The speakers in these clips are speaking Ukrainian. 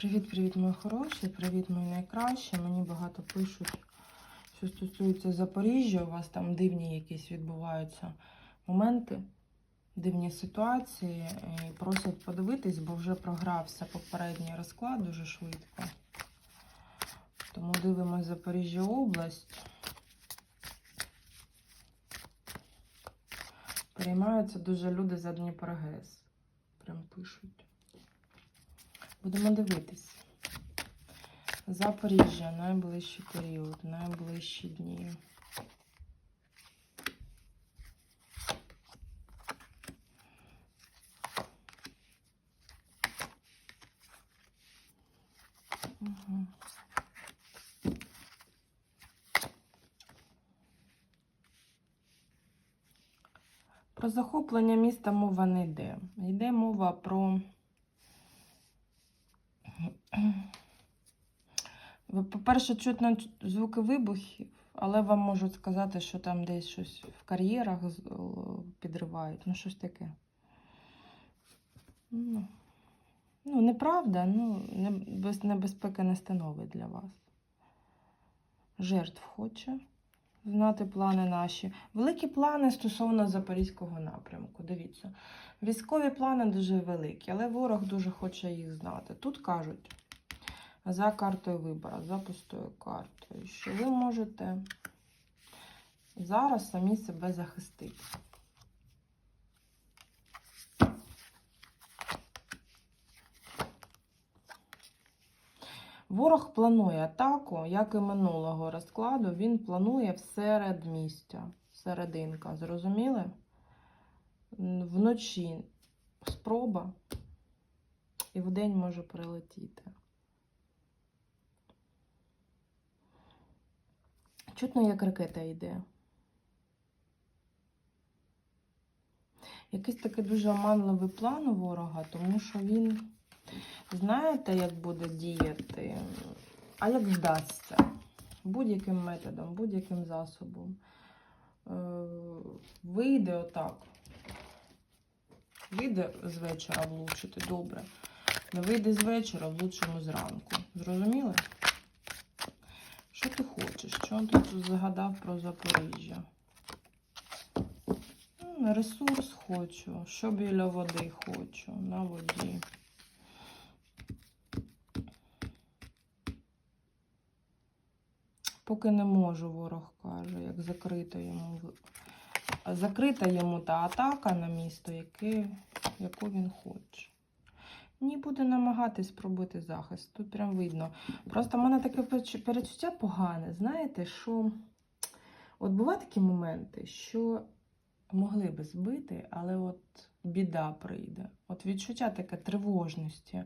Привіт-привіт, мої хороші, привіт, мої найкращі. Мені багато пишуть, що стосується Запоріжжя. У вас там дивні якісь відбуваються моменти, дивні ситуації. І просять подивитись, бо вже програвся попередній розклад дуже швидко. Тому дивимось Запоріжжя область. Переймаються дуже люди за Дніпрогес. Прям пишуть. Будемо дивитись. Запоріжжя, найближчий період, найближчі дні. Про захоплення міста мова не йде. Йде мова про По-перше, чутно звуки вибухів, але вам можуть сказати, що там десь щось в кар'єрах підривають. Ну, щось таке. Ну, ну неправда, ну, не- небезпеки не становить для вас. Жертв хоче знати плани наші. Великі плани стосовно Запорізького напрямку. Дивіться. Військові плани дуже великі, але ворог дуже хоче їх знати. Тут кажуть за картою вибору, за пустою картою, що ви можете зараз самі себе захистити. Ворог планує атаку, як і минулого розкладу, він планує всеред містя, серединка. Зрозуміли? Вночі спроба і вдень може прилетіти. Чутно, як ракета йде. Якийсь такий дуже оманливий план у ворога, тому що він, знаєте, як буде діяти, а як вдасться. Будь-яким методом, будь-яким засобом. Е, Вийде отак. Вийде з вечора влучити, добре. Не вийде з вечора, влучимо зранку. Зрозуміли? Що ти хочеш? Що він тут загадав про Запоріжжя? Ресурс хочу, що біля води хочу, на воді. Поки не можу, ворог каже, як закрита йому закрита йому та атака на місто, яке, яку він хоче. Ні, буде намагатись пробити захист. Тут прям видно. Просто в мене таке переч- перечуття погане, знаєте, що от бувають такі моменти, що могли би збити, але от біда прийде. От відчуття таке тривожності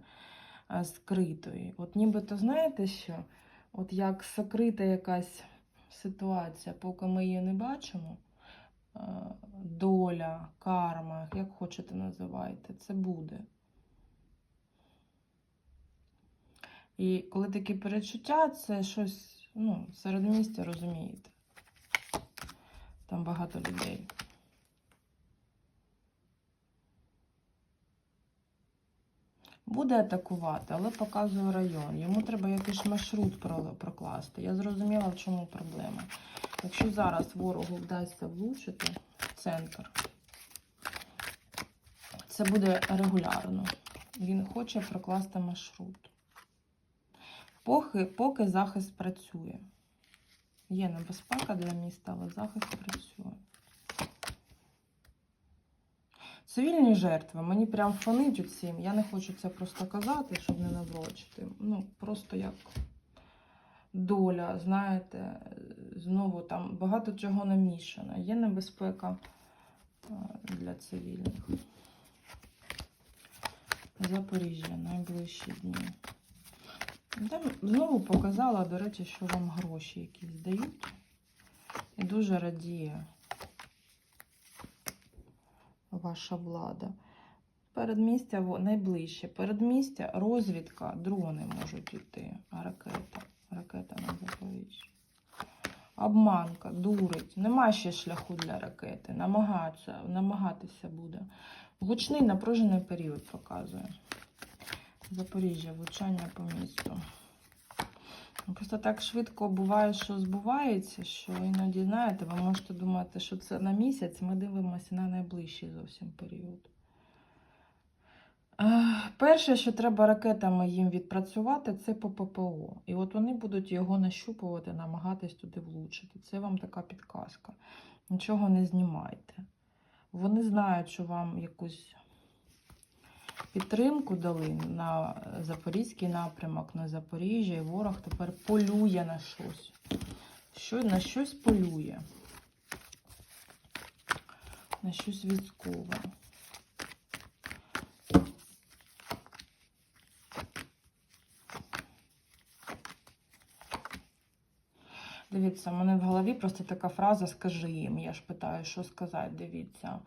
скритої. От нібито знаєте що? От як сокрита якась ситуація, поки ми її не бачимо, доля, карма, як хочете називайте, це буде. І коли такі перечуття, це щось, ну, середмістя, розумієте. Там багато людей. Буде атакувати, але показує район. Йому треба якийсь маршрут прокласти. Я зрозуміла, в чому проблема. Якщо зараз ворогу вдасться влучити в центр, це буде регулярно. Він хоче прокласти маршрут. Поки, поки захист працює. Є небезпека для міста, але захист працює. Цивільні жертви. Мені прям фонить усім. Я не хочу це просто казати, щоб не наврочити. Ну, просто як доля, знаєте, знову там багато чого намішано. Є небезпека для цивільних. Запоріжжя, найближчі дні. Там знову показала, до речі, що вам гроші якісь дають. І дуже радіє ваша влада. Передмістя найближче. Передмістя, розвідка, дрони можуть йти, ракета. Ракета на Запоріжжі. Обманка, дурить. Нема ще шляху для ракети. Намагатися, намагатися буде. Гучний напружений період показує. Запоріжжя, влучання по місту. Ну, Просто так швидко буває, що збувається, що іноді, знаєте, ви можете думати, що це на місяць, ми дивимося на найближчий зовсім період. Е, Перше, що треба ракетами їм відпрацювати, це по ППО. І от вони будуть його нащупувати, намагатись туди влучити. Це вам така підказка. Нічого не знімайте. Вони знають, що вам якусь підтримку дали на Запорізький напрямок, на Запоріжжя, і ворог тепер полює на щось. Що, на щось полює. На щось військове. Дивіться, у мене в голові просто така фраза скажи їм. Я ж питаю, що сказати, дивіться.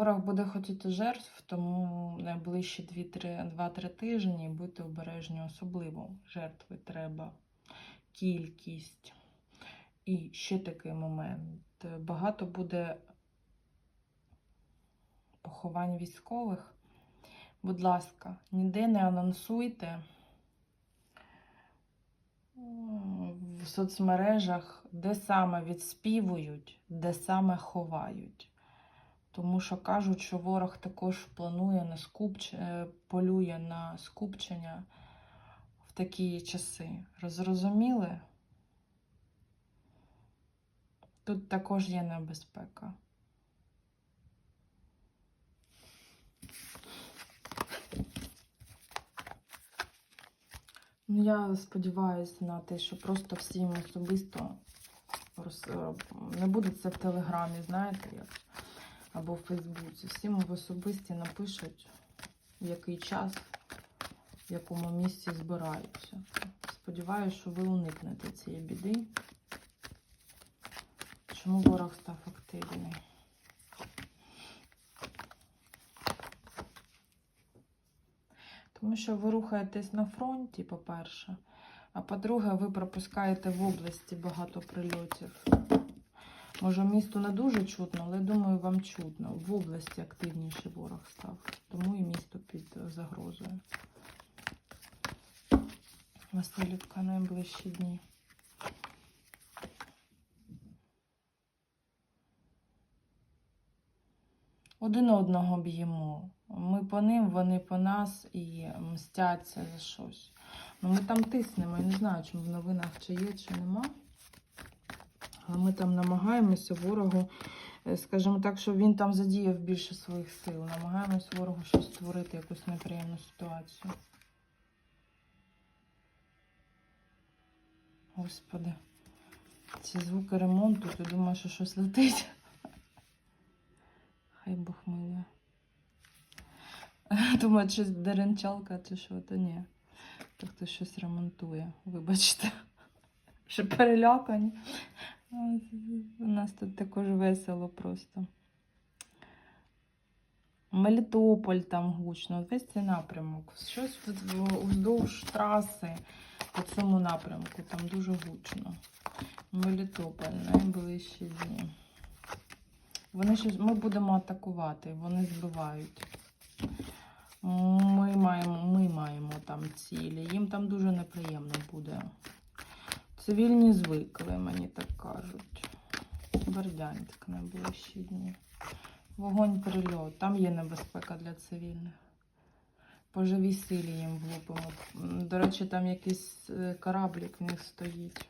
Ворог буде хотіти жертв, тому найближчі 2-3 тижні будьте обережні, особливо жертви треба, кількість. І ще такий момент. Багато буде поховань військових. Будь ласка, ніде не анонсуйте в соцмережах, де саме відспівують, де саме ховають. Тому що кажуть, що ворог також планує на скупч... е, полює на скупчення в такі часи. Розрозуміли? Тут також є небезпека. Ну, я сподіваюся на те, що просто всім особисто е, не буде це в Телеграмі, знаєте, як або в Фейсбуці. Всім в особисті напишуть, в який час, в якому місці збираються. Сподіваюся, що ви уникнете цієї біди. Чому ворог став активний? Тому що ви рухаєтесь на фронті, по-перше. А по-друге, ви пропускаєте в області багато прильотів. Може, місту не дуже чутно, але думаю, вам чутно. В області активніший ворог став. Тому і місто під загрозою. Васильівка найближчі дні. Один одного б'ємо. Ми по ним, вони по нас і мстяться за щось. Ну, ми там тиснемо, я не знаю, чому в новинах чи є, чи нема. Ми там намагаємося ворогу, е, скажімо так, що він там задіяв більше своїх сил. Намагаємося ворогу щось створити, якусь неприємну ситуацію. Господи, ці звуки ремонту, ти думаєш, що щось летить. Хай Бог милує. Думаю, чи деренчалка, чи що, то ні. То хтось щось ремонтує. Вибачте. Що перелякані. У нас тут також весело просто. Мелітополь там гучно, весь цей напрямок. Щось вздовж траси по цьому напрямку, там дуже гучно. Мелітополь, найближчі дні. Вони щось, ми будемо атакувати, вони збивають. Ми маємо, ми маємо там цілі. Їм там дуже неприємно буде. Цивільні звикли, мені так кажуть. Бердянськ найближчі дні. Вогонь прильот. Там є небезпека для цивільних. По живій силі їм влупимо. До речі, там якийсь е, кораблік в них стоїть.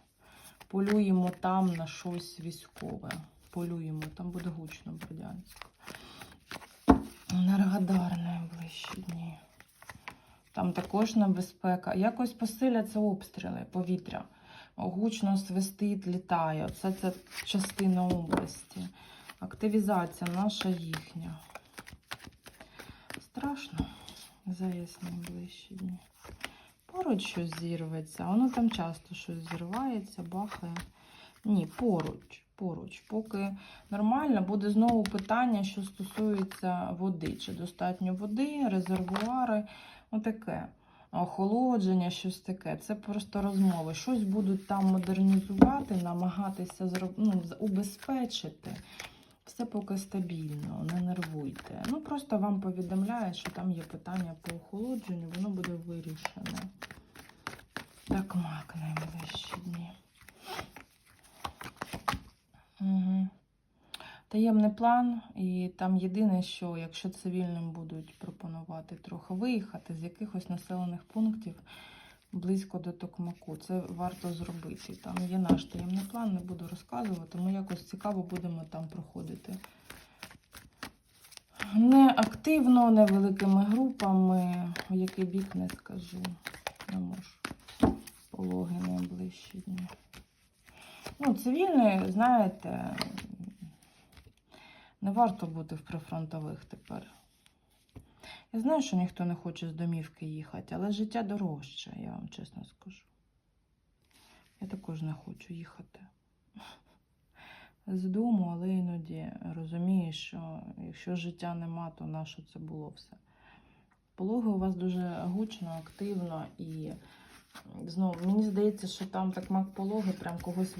Полюємо там на щось військове. Полюємо, там буде гучно Бердянськ. Енергодар найближчі дні. Там також небезпека. Якось посиляться обстріли повітря. Гучно свистить, літає. Оце це частина області. Активізація наша їхня. Страшно. Заєць найближчі дні. Поруч щось зірветься. Воно там часто щось зірвається, бахає. Ні, поруч, поруч. Поки нормально, буде знову питання, що стосується води. Чи достатньо води, резервуари, отаке. Охолодження, щось таке. Це просто розмови. Щось будуть там модернізувати, намагатися зроб... ну, убезпечити. Все поки стабільно, не нервуйте. Ну просто вам повідомляють, що там є питання по охолодженню, воно буде вирішене. Так, мак найближчі дні. Угу. Таємний план, і там єдине, що якщо цивільним будуть пропонувати трохи виїхати з якихось населених пунктів близько до Токмаку, це варто зробити. Там є наш таємний план, не буду розказувати, ми якось цікаво будемо там проходити. Не активно, не великими групами, в який бік не скажу. Не можу. Пологи найближчі дні. Ну, цивільний, знаєте, не варто бути в прифронтових тепер. Я знаю, що ніхто не хоче з домівки їхати, але життя дорожче, я вам чесно скажу. Я також не хочу їхати з дому, але іноді розумію, що якщо життя нема, то на це було все. Пологи у вас дуже гучно, активно і знову мені здається, що там так мак пологи прям когось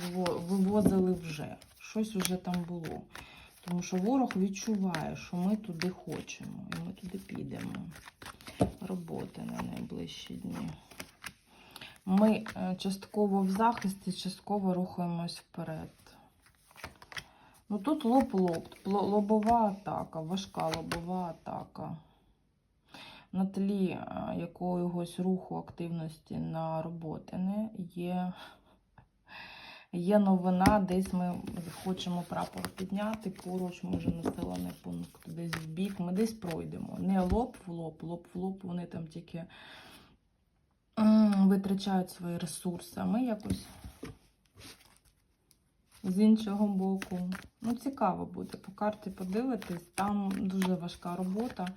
вивозили вже. Щось вже там було. Тому що ворог відчуває, що ми туди хочемо, і ми туди підемо. Роботи на найближчі дні. Ми е, частково в захисті, частково рухаємось вперед. Ну тут лоб-лоб, лобова атака, важка лобова атака. На тлі е, якогось руху активності на роботи не є Є новина, десь ми хочемо прапор підняти, поруч, може, населений пункт, десь в бік. Ми десь пройдемо. Не лоб в лоб, лоб в лоб, вони там тільки витрачають свої ресурси, а ми якось з іншого боку. Ну, цікаво буде. По карті подивитись, там дуже важка робота,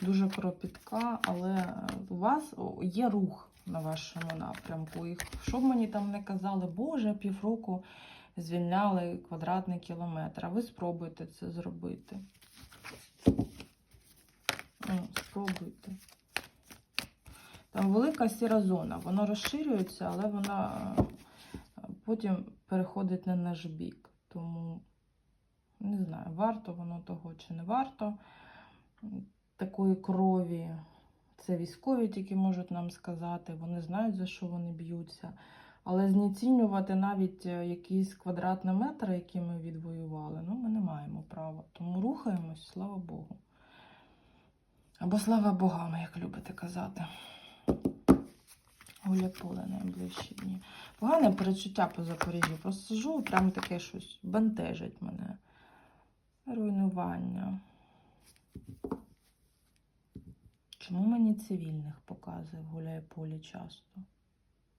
дуже кропітка, але у вас є рух на вашому напрямку. І що б мені там не казали, Боже, півроку звільняли квадратний кілометр. А ви спробуйте це зробити. Ну, спробуйте. Там велика сіра зона, вона розширюється, але вона потім переходить на наш бік. Тому не знаю, варто воно того чи не варто такої крові. Це військові тільки можуть нам сказати, вони знають, за що вони б'ються. Але знецінювати навіть е, якісь квадратні метри, які ми відвоювали, ну, ми не маємо права. Тому рухаємось, слава Богу. Або слава богам, як любите казати. Гуля поле найближчі дні. Погане перечуття по Запоріжжю. Просто сижу, прям таке щось бентежить мене. Руйнування. Чому мені цивільних показує в гуляй-полі часто?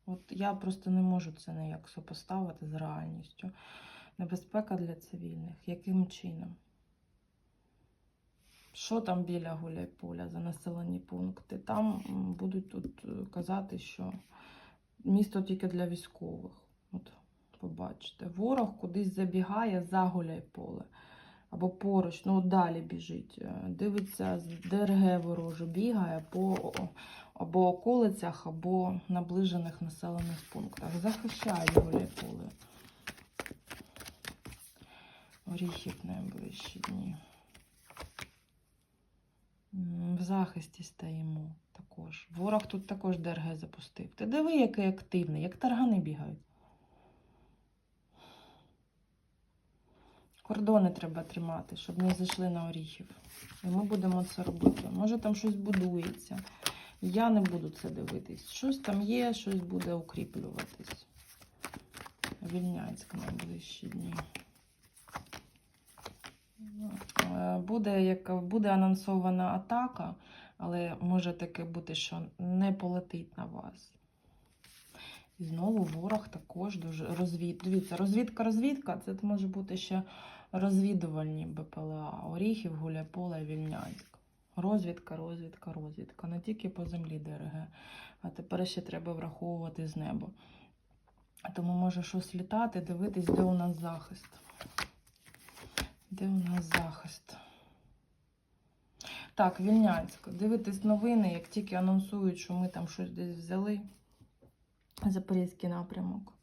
От я просто не можу це ніяк сопоставити з реальністю. Небезпека для цивільних. Яким чином? Що там біля гуляй-поля за населені пункти? Там будуть тут е, казати, що місто тільки для військових. От, побачите, ворог кудись забігає за гуляй-поле або поруч, ну далі біжить. е, Дивиться, ДРГ вороже, бігає по або околицях, або наближених населених пунктах. Захищають гуляй-поле. Оріхів найближчі дні. В захисті стоїмо також. Ворог тут також ДРГ запустив. Ти диви, який активний, як таргани бігають. Кордони треба тримати, щоб не зайшли на оріхів. І ми будемо це робити. Може там щось будується. Я не буду це дивитись. Щось там є, щось буде укріплюватись. Вільняцьк найближчі дні. Е, Буде, як, буде анонсована атака, але може таке бути, що не полетить на вас. І знову ворог також дуже розвід. Дивіться, розвідка, розвідка, це може бути ще розвідувальні БПЛА, Оріхів, Гуляйполе, і Вільнянськ. Розвідка, розвідка, розвідка. Не тільки по землі ДРГ, а тепер ще треба враховувати з неба. Тому може щось літати, дивитись, де у нас захист. Де у нас захист? Так, Вільнянськ. Дивитесь новини, як тільки анонсують, що ми там щось десь взяли. Запорізький напрямок.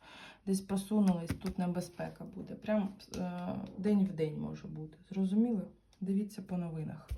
Десь просунулись, тут небезпека буде. Прям е, день в день може бути. Зрозуміли? Дивіться по новинах.